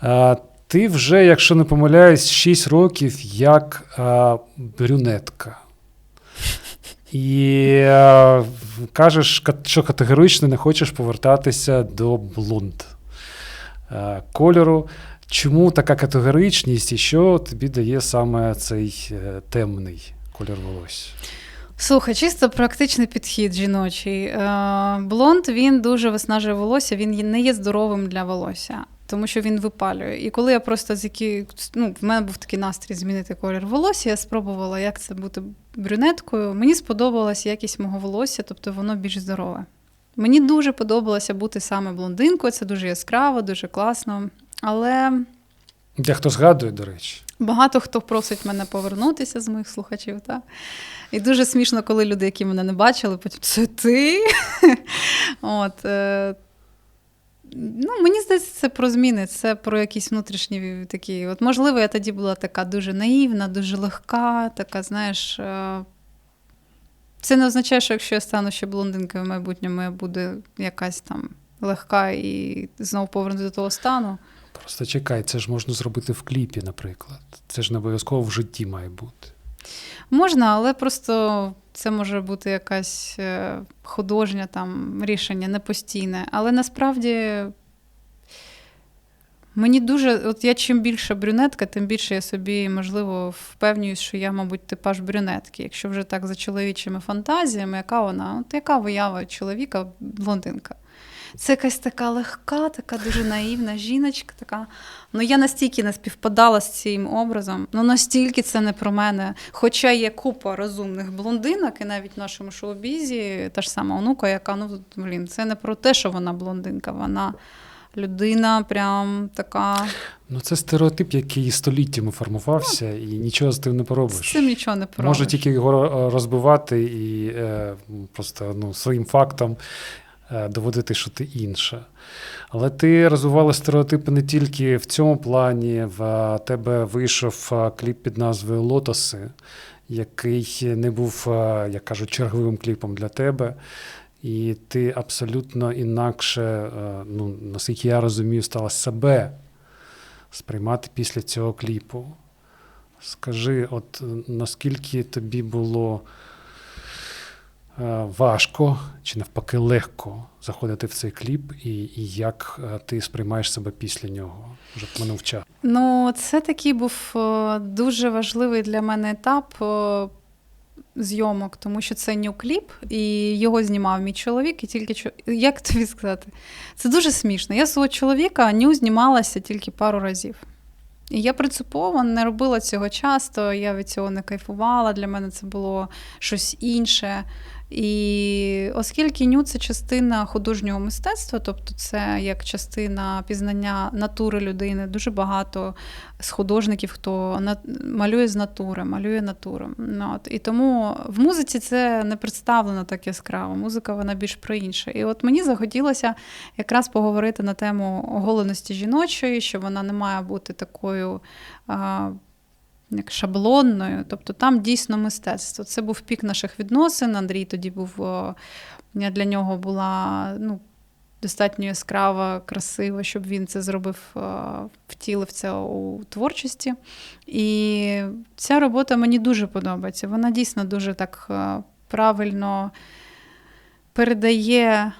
А, ти вже, якщо не помиляюсь, 6 років як а, брюнетка. І а, кажеш, що категорично не хочеш повертатися до блонд а, кольору. Чому така категоричність і що тобі дає саме цей е, темний колір волосся? Слухай, чисто практичний підхід жіночий. Е, Блонд він дуже виснажує волосся, він не є здоровим для волосся, тому що він випалює. І коли я просто з які, ну, в мене був такий настрій змінити колір волосся, я спробувала, як це бути брюнеткою. Мені сподобалась якість мого волосся, тобто воно більш здорове. Мені дуже подобалося бути саме блондинкою, це дуже яскраво, дуже класно. Але Дехто згадує, до речі. Багато хто просить мене повернутися з моїх слухачів. Так? І дуже смішно, коли люди, які мене не бачили, потім це ти. От, е, ну, мені здається, це про зміни, це про якісь внутрішні такі. От, можливо, я тоді була така дуже наївна, дуже легка, така, знаєш. Е, це не означає, що якщо я стану ще блондинкою в майбутньому, я буду якась там легка і знову повернути до того стану. Просто чекай, це ж можна зробити в кліпі, наприклад. Це ж не обов'язково в житті має бути. Можна, але просто це може бути якась художня художнє там рішення, не постійне. Але насправді мені дуже, от я чим більше брюнетка, тим більше я собі, можливо, впевнююсь, що я, мабуть, типаж брюнетки. Якщо вже так за чоловічими фантазіями, яка вона? От яка виява чоловіка, блондинка? Це якась така легка, така дуже наївна жіночка. така. Ну я настільки не співпадала з цим образом, ну настільки це не про мене. Хоча є купа розумних блондинок, і навіть в нашому шоу-бізі та ж сама онука, яка ну блін, це не про те, що вона блондинка, вона людина, прям така. Ну, це стереотип, який століттями формувався, і нічого з тим не З поробиш. цим нічого не поробиш. Може тільки його розбивати і е, просто ну, своїм фактом доводити, що ти інша. Але ти розвивала стереотипи не тільки в цьому плані. В е, тебе вийшов е, кліп під назвою Лотоси, який не був, е, як кажуть, черговим кліпом для тебе. І ти абсолютно інакше, е, ну, наскільки я розумію, стала себе сприймати після цього кліпу. Скажи, от е, наскільки тобі було е, важко чи навпаки легко заходити в цей кліп, і, і як е, ти сприймаєш себе після нього? Вже минув час. Ну, це такий був е, дуже важливий для мене етап е, зйомок, тому що це нью-кліп, і його знімав мій чоловік, і тільки як тобі сказати, це дуже смішно. Я свого чоловіка ню знімалася тільки пару разів. І я принципово не робила цього часто, я від цього не кайфувала. Для мене це було щось інше. І оскільки ню це частина художнього мистецтва, тобто це як частина пізнання натури людини, дуже багато з художників, хто малює з натури, малює натуру. Ну, от. І тому в музиці це не представлено так яскраво. Музика вона більш про інше. І от мені захотілося якраз поговорити на тему оголеності жіночої, що вона не має бути такою. Як шаблонною, тобто там дійсно мистецтво. Це був пік наших відносин. Андрій тоді був я для нього була ну, достатньо яскрава, красива, щоб він це зробив, втілив це у творчості. І ця робота мені дуже подобається. Вона дійсно дуже так е, правильно передає.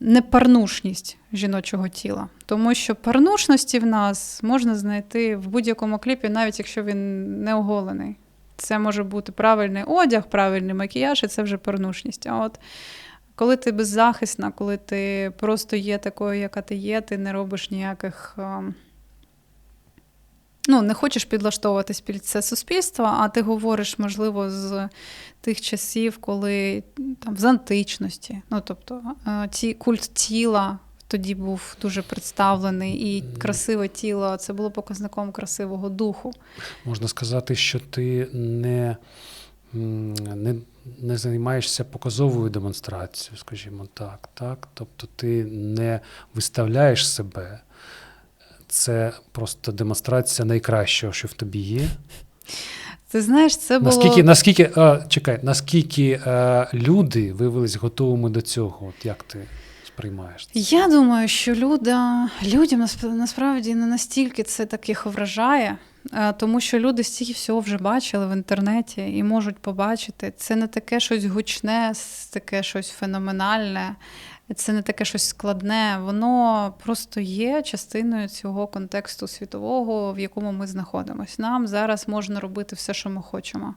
Непарнушність жіночого тіла. Тому що парнушності в нас можна знайти в будь-якому кліпі, навіть якщо він не оголений. Це може бути правильний одяг, правильний макіяж, і це вже парнушність. А от коли ти беззахисна, коли ти просто є такою, яка ти є, ти не робиш ніяких. Ну, не хочеш підлаштовуватись під це суспільство, а ти говориш, можливо, з тих часів, коли там з античності. Ну, тобто, е, ці культ тіла тоді був дуже представлений, і красиве тіло це було показником красивого духу. Можна сказати, що ти не, не, не займаєшся показовою демонстрацією, скажімо так, так. Тобто ти не виставляєш себе. Це просто демонстрація найкращого, що в тобі є. Ти знаєш, це було Наскільки, наскільки, а, чекай, наскільки а, люди виявились готовими до цього? От як ти сприймаєш? це? Я думаю, що люда, людям насправді не настільки це так їх вражає, е, тому що люди стільки всього вже бачили в інтернеті і можуть побачити. Це не таке щось гучне, таке щось феноменальне, це не таке щось складне. Воно просто є частиною цього контексту світового, в якому ми знаходимося. Нам зараз можна робити все, що ми хочемо.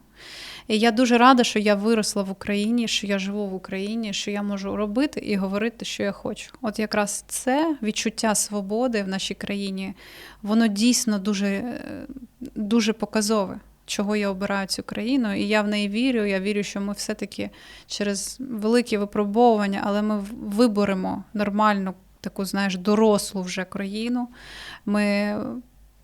І я дуже рада, що я виросла в Україні, що я живу в Україні, що я можу робити і говорити, що я хочу. От якраз це відчуття свободи в нашій країні, воно дійсно дуже, е, дуже показове. Чого я обираю цю країну, і я в неї вірю. Я вірю, що ми все-таки через великі випробовування, але ми виборемо нормальну, таку, знаєш, дорослу вже країну. Ми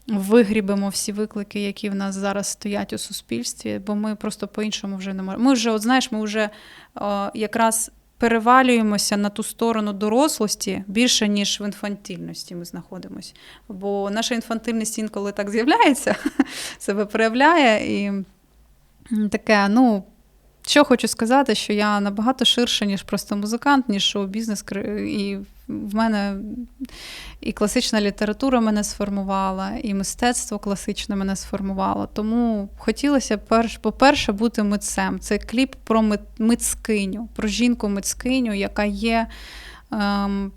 вигрібемо всі виклики, які в нас зараз стоять у суспільстві, бо ми просто по-іншому вже не можемо. Ми вже, от знаєш, ми вже о, якраз перевалюємося на ту сторону дорослості більше, ніж в інфантильності ми знаходимося. Бо наша інфантильність інколи так з'являється, себе проявляє і таке, ну. Що хочу сказати, що я набагато ширше, ніж просто музикант, ніж шоу-бізнес. І в мене і класична література мене сформувала, і мистецтво класичне мене сформувало. Тому хотілося, перш, по-перше, бути митцем. Це кліп про мит, мицкиню, про жінку-мицкиню, яка є ем,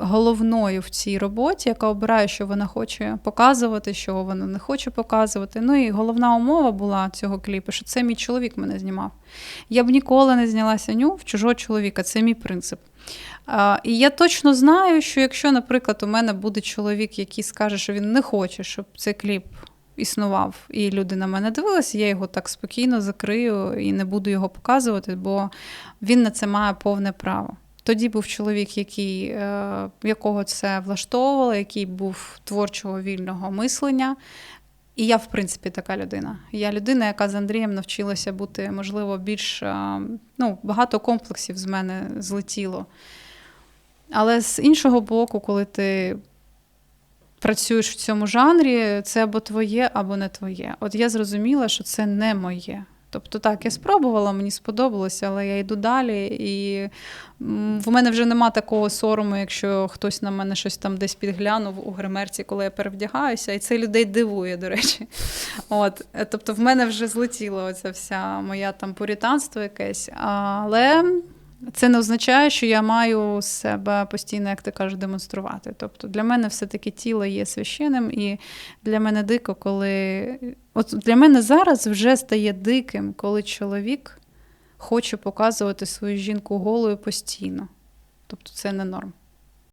головною в цій роботі, яка обирає, що вона хоче показувати, що вона не хоче показувати. Ну і головна умова була цього кліпу, що це мій чоловік мене знімав. Я б ніколи не знялася ню в чужого чоловіка. Це мій принцип. І я точно знаю, що якщо, наприклад, у мене буде чоловік, який скаже, що він не хоче, щоб цей кліп існував, і люди на мене дивилися, я його так спокійно закрию і не буду його показувати, бо він на це має повне право. Тоді був чоловік, який, е, якого це влаштовувало, який був творчого вільного мислення. І я, в принципі, така людина. Я людина, яка з Андрієм навчилася бути, можливо, більш е, ну, багато комплексів з мене злетіло. Але з іншого боку, коли ти працюєш в цьому жанрі, це або твоє, або не твоє. От я зрозуміла, що це не моє. Тобто так, я спробувала, мені сподобалося, але я йду далі, і в мене вже нема такого сорому, якщо хтось на мене щось там десь підглянув у гримерці, коли я перевдягаюся, і це людей дивує, до речі. От, е, тобто, в мене вже злетіло оця вся моя там пурітанство якесь. Але це не означає, що я маю себе постійно, як ти кажеш, демонструвати. Тобто для мене все-таки тіло є священним, і для мене дико, коли. От для мене зараз вже стає диким, коли чоловік хоче показувати свою жінку голою постійно. Тобто це не норм.